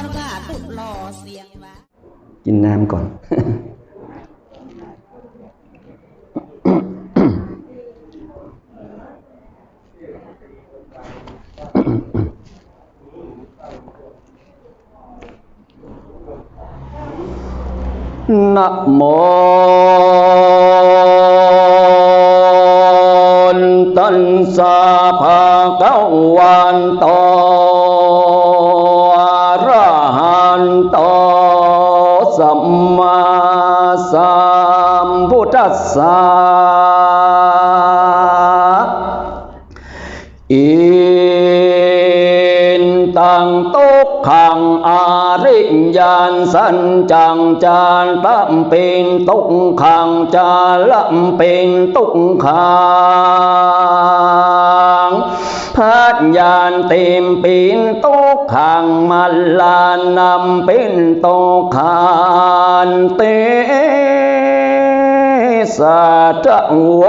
อนกาตุดหล่อเสียงวะกินน้ำก่อน นะโมตัสสะภะคะวันโต โตสัมมาสัมพุทธัสสะอินตังตุ กขังอาริยานสัญจังจารตัมเป็นตุกขังจาลัมเป็นตุกขังพัดยานเต็มเป็นตุกขังมัลลานำเป็นตุกขันเตสัจว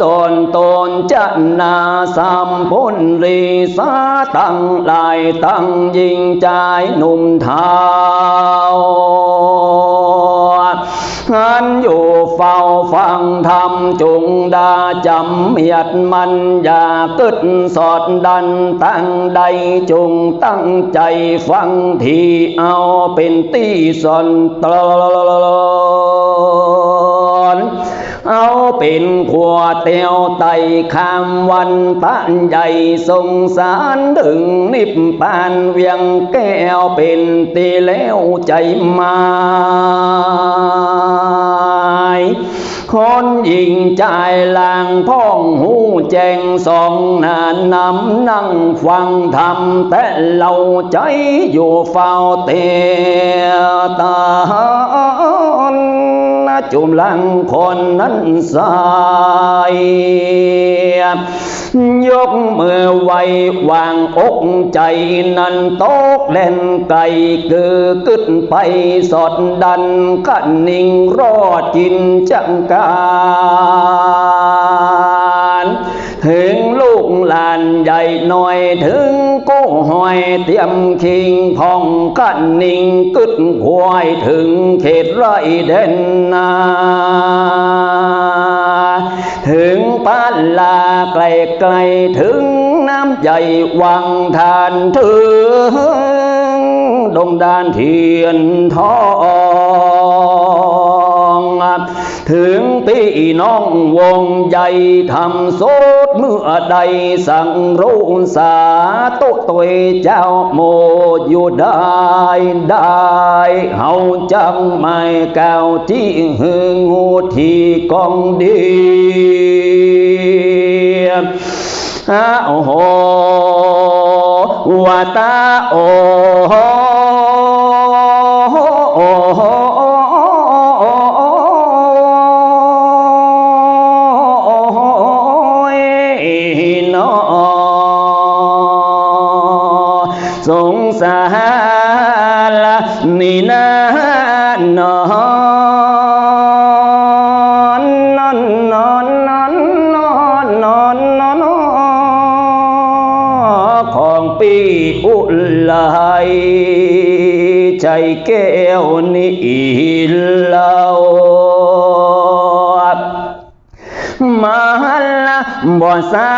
สนตนจันนาสัมพุนรีสาตั้งลายตั้งยิงใจหนุ่มเทาวหันอยู่เฝ้าฟังธรรมจงดาจำเมียดมันอย่ากึดสอดดันตั้งใดจงตั้งใจฟังที่เอาเป็นตีสอนตลอ เอาเป็นขัวเตียวไตคำวันตันใหญ่สงสารถึงนิพพานเวียงแก้วเป็นตีแล้วใจมายคนยิงใจลางพ้องหูแจงสองนานนำนั่งฟังธรรมแต่เราใจอยู่เฝ้าเตียตา จุมลังคนนั้นสายยกมือไว้วางอกใจนั้นโตกเล่นไก่เกือกึดไปสอดดันกันนิ่งรอดกินจังการ ถึงลูกหลานใหญ่หน่อยถึงกู้หอยเตรียมคิงพองกันนิ่งกึดควายถึงเขตไรเด่นนาถึงปานลาไกลไกลถึงน้ำใหญ่วังทานถึงดงดานเทียนทอง ถึงพี่น้องวงใหญ่ทำโสดเมื่อใดสั่งรู้สาตุตัวเจ้าโมอยู่ได้ได้เฮาจังไม่เก้าที่หึงหูที่กองเดียโอ้โหวาตาโอ้โห แก้วนี่เล่ามาละบ่สา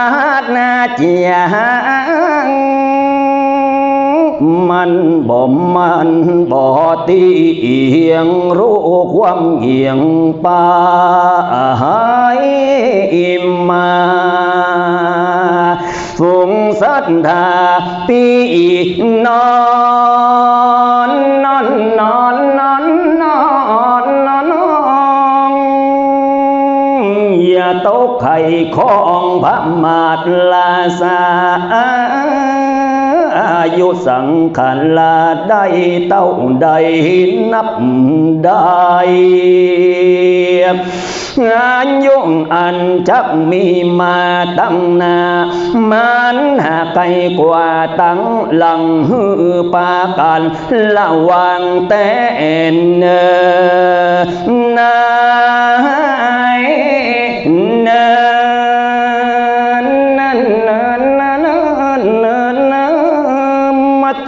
ดนาเจียงมันบ่มันบ่ตีเอียงรู้ความเอียงปายมาฟุงสัทธาปีน้อน นอนนอนนอนนอนนอนอย่าตกไข่ของพระมาตลาสา ยุสังขารลาได้เต้าใดนับได้งานยุ่งอันจักมีมาตั้งนามันหาไกลกว่าตั้งหลังฮือปากันระวังแต่เนนา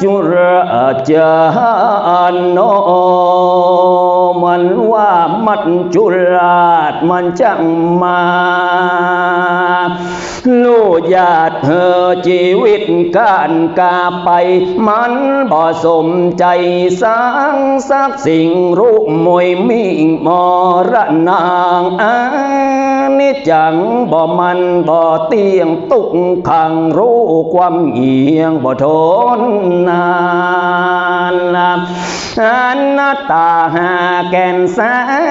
chúng ra chờ anh nó มันว่ามัจจุราชมันจังมาลูกญาติเธอชีวิตการกาไป มันบ่สมใจสร้างสักสิ่งรูปมวยมิ่งมรนางอานิจจังบ่มันบ่เตียงตุกขังรู้ความเอียงบ่ทนนานอันนาตาหาแก่นแส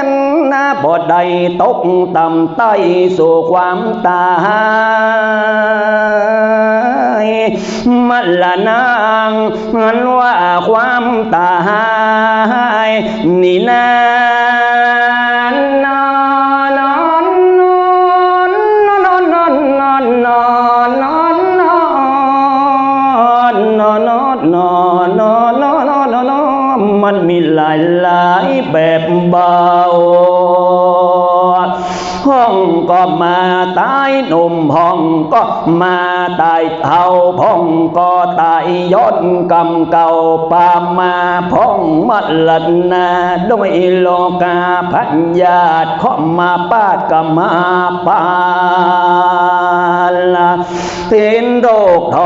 นนาบดใดตกต่ำใต้สู่ความตายมัละนางมันว่าความตาย นี่นาน หนุ่มห้องก็มาตายเท่าพ่องก็ตายย้อนกำเก่าปามาพ่องมัดลันนาด้วยโลกาพัญญาตขอมาปาดกมาปา ลาเป็นโรคท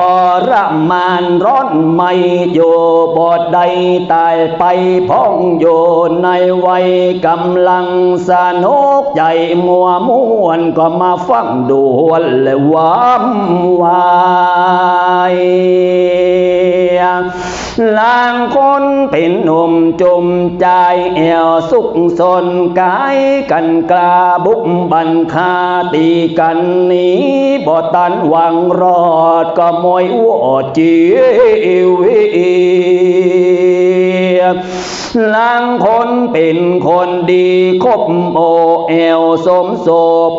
รมานร้อนไม่อยู่บอดใดตายไปพ้องอยู่ในวัยกำลังสนุกใจมัวม่วนก็มาฟังดวนและวามวาย ลางคนเป็นหนุ่มจุมใจแอวสุขสนกายกันกลาบุกบันคาตีกันนี้บ่ตันหวังรอดก็มอยวอวจีวิ ลางคนเป็นคนดีคบโอเอวสมโส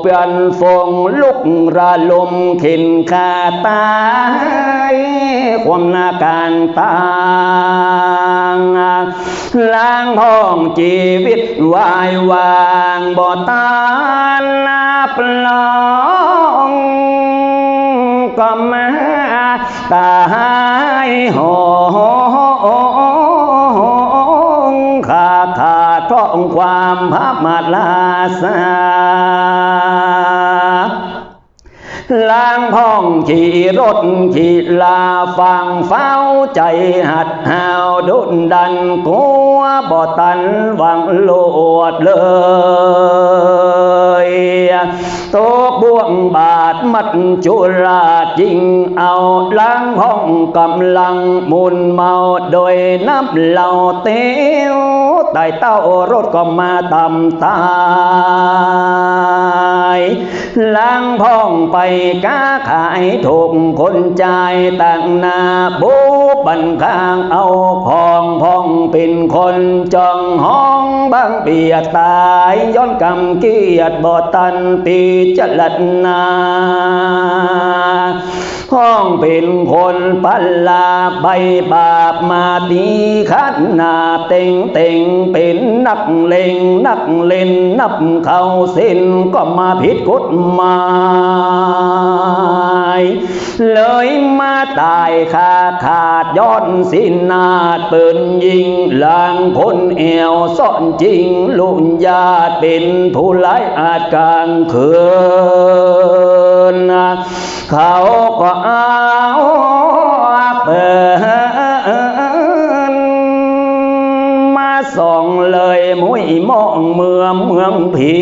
เปลี่ยนฟงลุกระลมข็นคาตายความนาการตางล้างห้องชีวิตวายวางบ่ตานนับลองก็มาตายหอ ขาขาดท้องความพระมาลาสา lang thang chỉ rốt, chỉ là phàng pháo chạy hạt hào đốt đàn cố bò tàn vàng lột lời. Tốt buông bạt mặt chỗ là trình ao, lang hong cầm lăng muôn màu đôi nắp lầu tiêu tại tao rốt còn mà tầm ta. ล้างพ้องไปก้าขายถูกคนจายตั้งนาบูบันข้างเอาของพ้องเป็นคนจองห้องบางเบียตายย้อนกรรมเกียดบ่ตันปีจะลัดนาข้องเป็นคนปัลลาใบบาปมาดีขันหนาเต็งเต็งเป็นนักเลงนักเล่นนับเข้าสิ้นก็มาผิดกฎหมาย เลยมาตายคาขาดย้อนสินนาดปืนยิงลางคนเอวซ่อนจริงลุนญาติเป็นผู้ไล่อาจกลางคืนเขาก็เอาเปิดมาส่องเลยมุยมองเมืองเมืองผี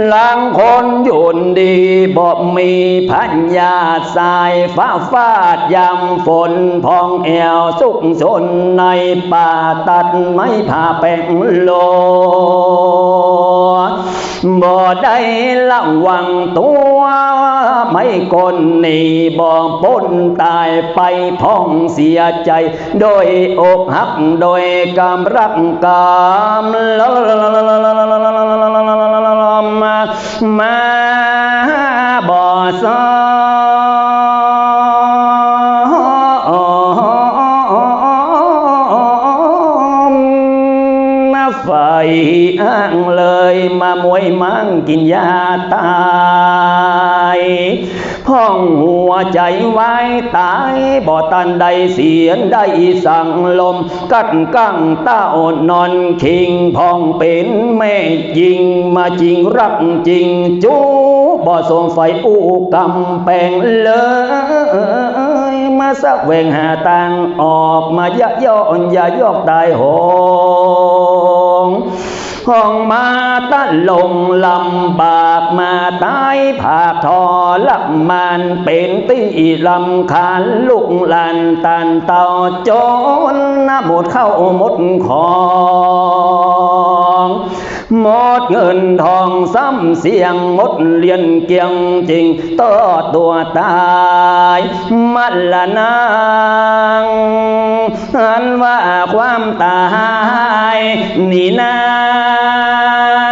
หลังคนหยุนดีบอกมีพัญญาสายฟ้าฟาดยำฝนพองแอวสุกสนในป่าตัดไม้ผ่าแป้งโลบ่ได้ระวังตัวไม่คนนี่บ่ปนตายไปพ้องเสียใจ โดยอกหักโดยกำรักกามมามาบ่ซอมาไฟอ้างเล ma bò xó phải ăn lời mà muội mang kinh gia tài พ่องหัวใจไว้ตายบ่ตันใดเสียนได้สั่งลม กัดกั้งเต้านอนคิงพ่องเป็นแม่ยิงมาจริงรักจริงจูบ่สมไฟอูกำแปงเลยมาสักเวงหาตังออกมายะย่อนอย่ายอกตายหง ห้องมาตะลงลำบากมาตายผากทอลับมันเป็นตีลำคาญลุกลันตันเต่าจนนะหมดเข้าหมดของ một ngân thòng xăm xiềng, một liền kiêng trình, tơ đùa tài, mắt là nang ăn và ความตายนี่นา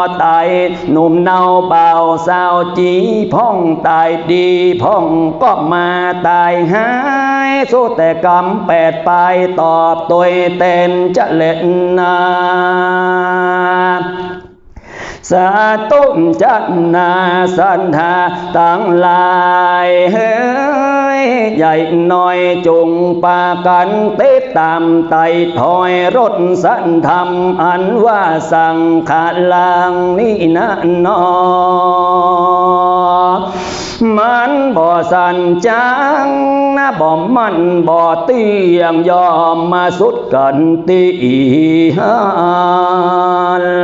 อตายหนุ่มเนาเบาสาวจีพ่องตายดีพ่องก็มาตายหายสู้แต่กำแปดไปตอบตัวเต้นจะเล่นนา สาตุมจันนาสันธาตั้งลายเฮ้ยใหญ่น้อยจงปากันติดตามไต่ถอยรถสันธรรมอันว่าสังขาลังนี่นะนอ มันบ่สันจังนะบ่มันบ่เตียงยอมมาสุดกันตีหา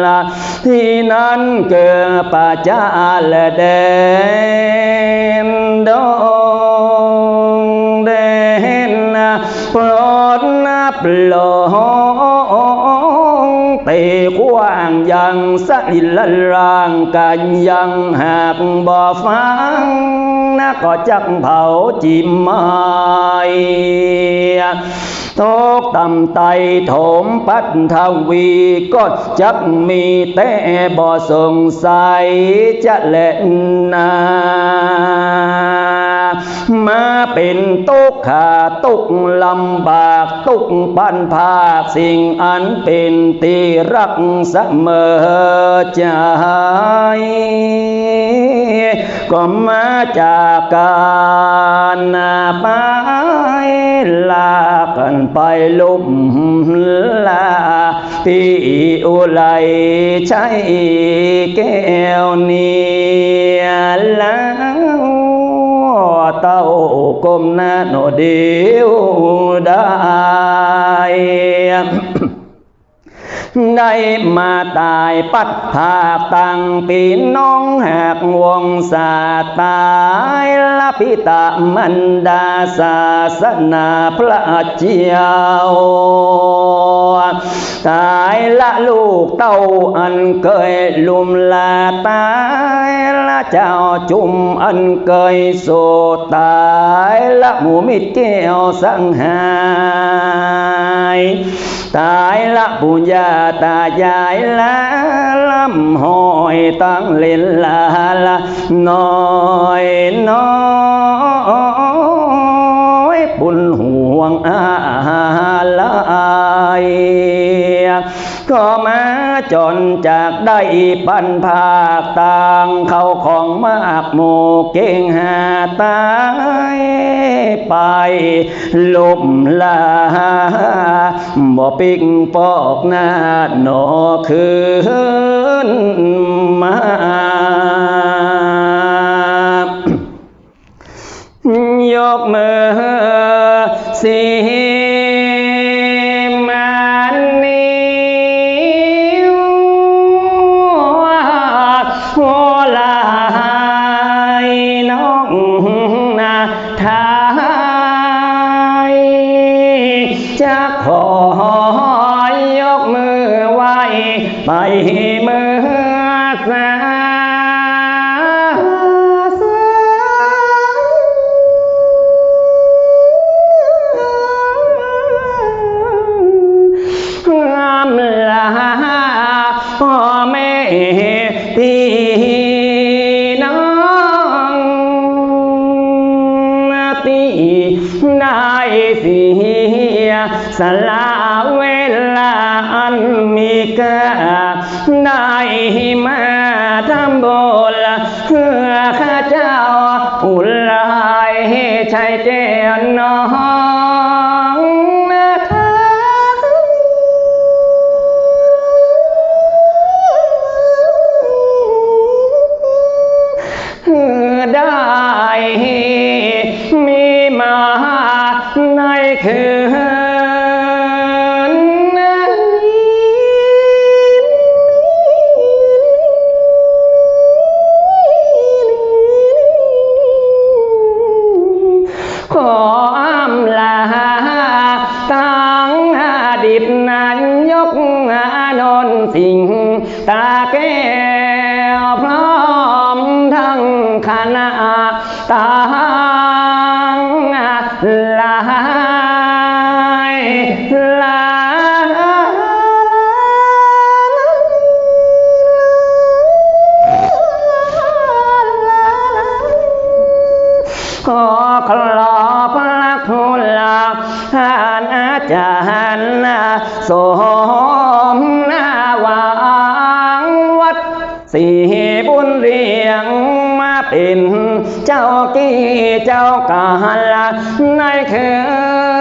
ละที่นั้นเกิดปาจาละเดนดงเดนนะปลดนะปลง ตีกว้างยังสะอิละรางกันยังหากบ่ฟังนะก็จักเผาจิมไม้ตกต่ำไตโถมปัดทวีก็จักมีแต่บ่สงสัยจะเล่นนา มาเป็นตุกขาตุกลำบากตุกปันภาคสิ่งอันเป็นที่รักเสมอใจก็มาจากการไปลากันไปลุ่มลาที่อุไลใช้แก้วเนียแล้ว เต้าก้มหน้าโนเดียวได้ ได้มาตายปัดภาตังปีน้องหากวงศาตายละพิตามันดาศาสนาพระเจ้าตายละลูกเต้าอันเคยลุมลาตายละเจ้าจุมอันเคยโสตายละหมูมิตรแก้วสังหาย ตายละปุญญา Ta dài lá lắm hồi tăng lên là là nói nói buồn huồng à, lại có mà ะน้อยน้อยบุญห่วงอาลายก็มาจนจากได้ปันภาคต่างเข้าของมากหมู่เก่งหาตายไปลมลาบ่ปิกปอกหน้าหนอคืนมายกมือสิ ขอยกมือไหวไปมือสาย สละเวลาอันมีค่าได้มาทำบุญเพื่อข้าเจ้าอุลายใช้เจนน้องนะทได้มีมาในคืน ลายขอขลอพระคุณลาท่านอาจารย์สมนาวางวัดสีบุญเรียงมาเป็นเจ้ากี้เจ้ากาลในคืน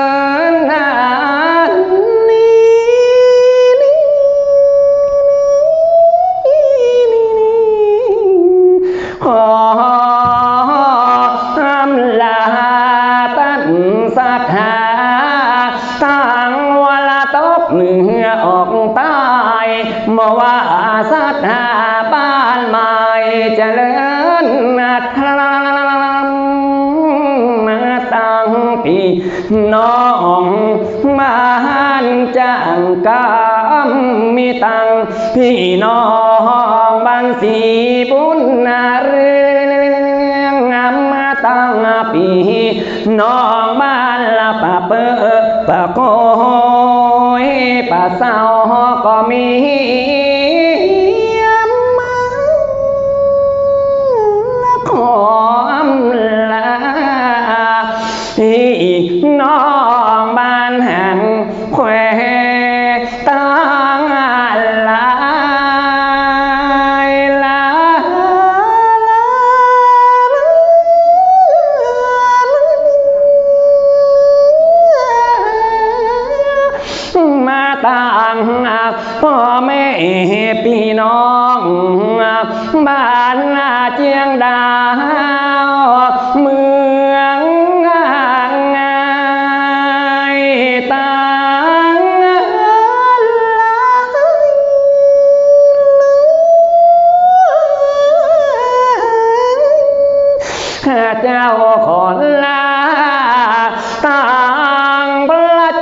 เหนือออกใต้มาว่าศรัทธาบ้านใหม่เจริญคลำมาตั้งปีน้องบ้านจ้างกามมีตังพี่น้องบ้านสีบุญนาเรื่องมมาตั้งปีน้องบ้านละปะเปอ ปะโกยปะเศร้าก็มีมาขออำลาน้องบ้านแห่งแคว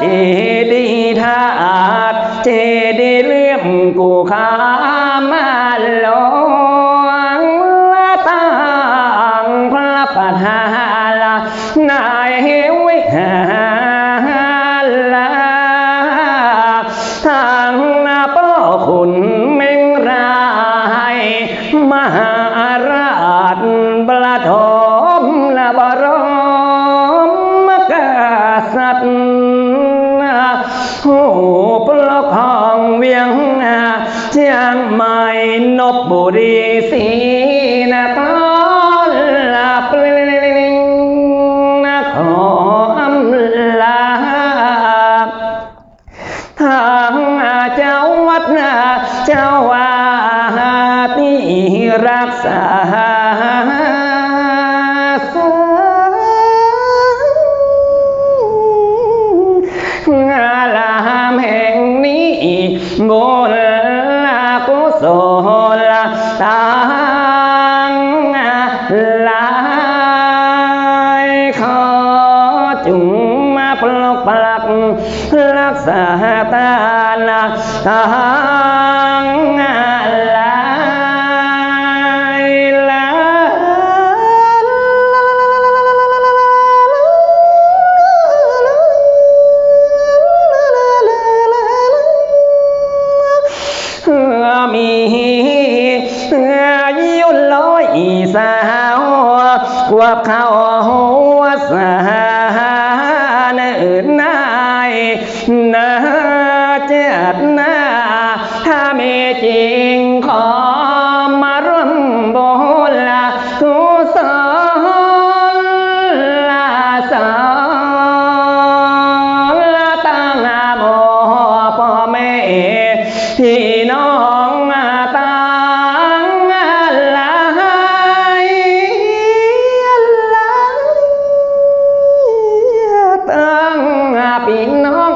เจดีธาตุเจ เจ้าวาที่รักษางามแห่งนี้โบรากุศลต่างหลายขอจุงมาปลอกปลักรักษาตานา ลอยสาวกว่าเขาหัวสาเนินนายนาเจ็ดนาถ้ามีจริงขอ พี่น้อง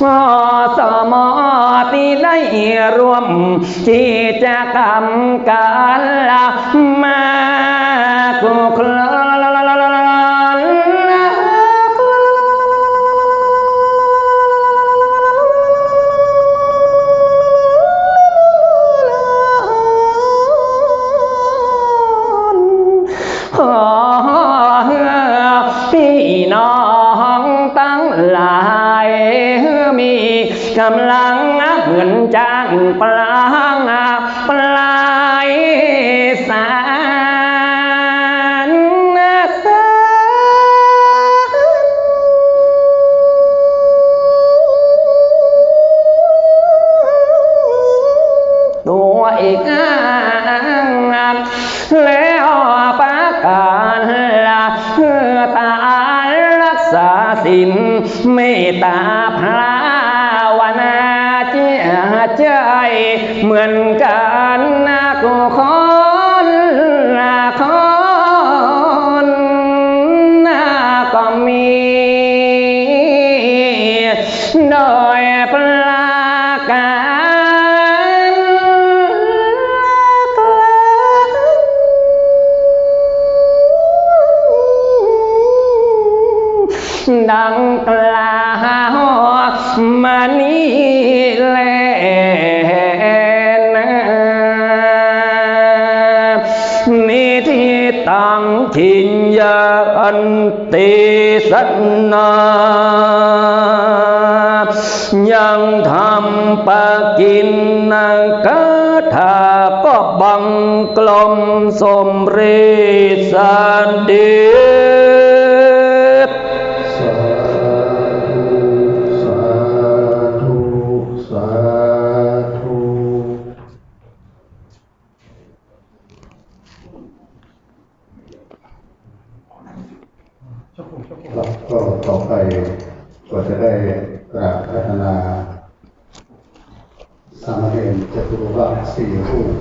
พอสมอที่ได้รวมที่จะกรรมการละมาคุ กำลังเงินจางปลางปลายสารสตัวอีกแล้วประกาศละตารักษาสินเมตตา ดังกล่าวมานี้แลนะมีที่ตั้งถิ่นยันติสันนายังทำปากินนังกาถาก็บังกลมสมเรสันเด ครับก็ต่อไปก็จะได้กราบพัฒนาสามเณรจตุรวาสี่รูป